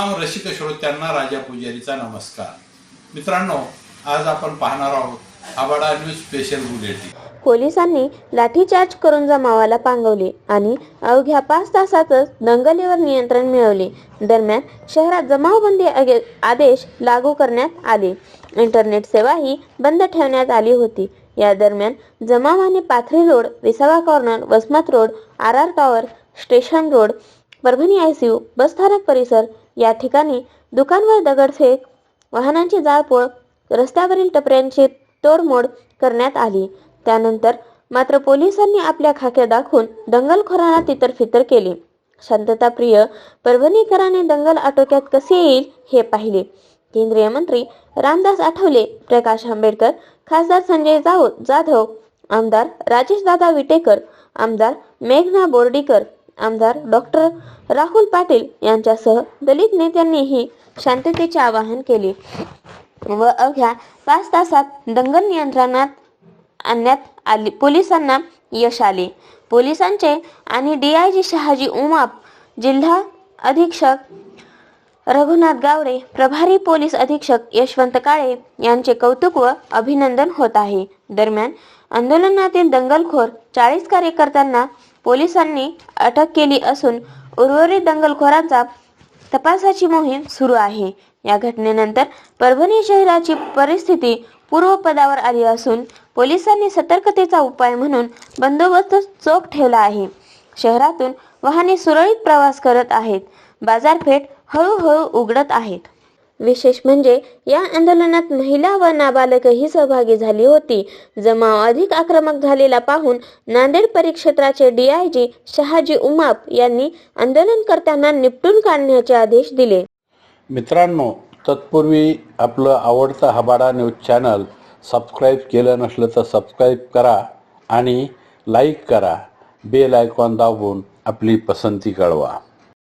रसिक श्रोत्यांना राजा पुजारीचा नमस्कार. मित्रांनो आज आपण पाहणार आहोत आबाडा न्यूज स्पेशल बुलेटिन. पोलिसांनी लाठीचार्ज करून जमावाला पांगवले आणि अवघ्या पाच तासातच दंगलीवर नियंत्रण मिळवले. दरम्यान शहरात जमावबंदी आदेश लागू करण्यात आले. इंटरनेट सेवाही बंद ठेवण्यात आली होती. या दरम्यान जमावाने Pathri road Visawa corner Vasmat road R R tower station road Parbhani ICU बसस्थानक परिसर या ठिकाणी दुकानवर दगडफेक वाहनांची जाळपोळ रस्त्यावरील टपऱ्यांची तोडमोड करण्यात आली. त्यानंतर मात्र पोलिसांनी आपल्या खाक्या दाखवून दंगलखोरांना तितरफितर केली. शांतताप्रिय परभणीकरांनी दंगल आटोक्यात कसे येईल हे पाहिले. केंद्रीय मंत्री रामदास आठवले प्रकाश आंबेडकर खासदार संजय जाधव आमदार राजेशदादा विटेकर आमदार मेघना बोर्डीकर आमदार डॉक्टर राहुल पाटील यांच्यासह दलित नेत्यांनीही शांततेचे आवाहन केले व अवघ्या पाच तासात दंगल नियंत्रणात आणण्यात आली. पोलिसांना यश आले. पोलिसांचे आणि डीआयजी शहाजी उमाप जिल्हा अधीक्षक रघुनाथ गावडे प्रभारी पोलीस अधीक्षक यशवंत काळे यांचे कौतुक व अभिनंदन होत आहे. दरम्यान आंदोलनातील दंगलखोर चाळीस कार्यकर्त्यांना पोलिसांनी अटक केली असून उर्वरित दंगलखोरांचा तपासाची मोहीम सुरू आहे. या घटनेनंतर परभणी शहराची परिस्थिती पूर्वपदावर आली असून पोलिसांनी सतर्कतेचा उपाय म्हणून बंदोबस्त चोख ठेवला आहे. शहरातून वाहने सुरळीत प्रवास करत आहेत. बाजारपेठ हळूहळू उघडत आहेत. विशेष म्हणजे या आंदोलनात महिला व नाबालकही सहभागी झाली होती. जमाव अधिक आक्रमक झालेला पाहून नांदेड परिक्षेत्राचे डीआयजी शहाजी उमाप यांनी आंदोलनकर्त्यांना निपटून काढण्याचे आदेश दिले. मित्रांनो तत्पूर्वी आपलं आवडतं हबाडा न्यूज चॅनल सबस्क्राईब केलं नसलं तर सबस्क्राईब करा आणि लाईक करा. बेल आयकॉन दाबून आपली पसंती कळवा.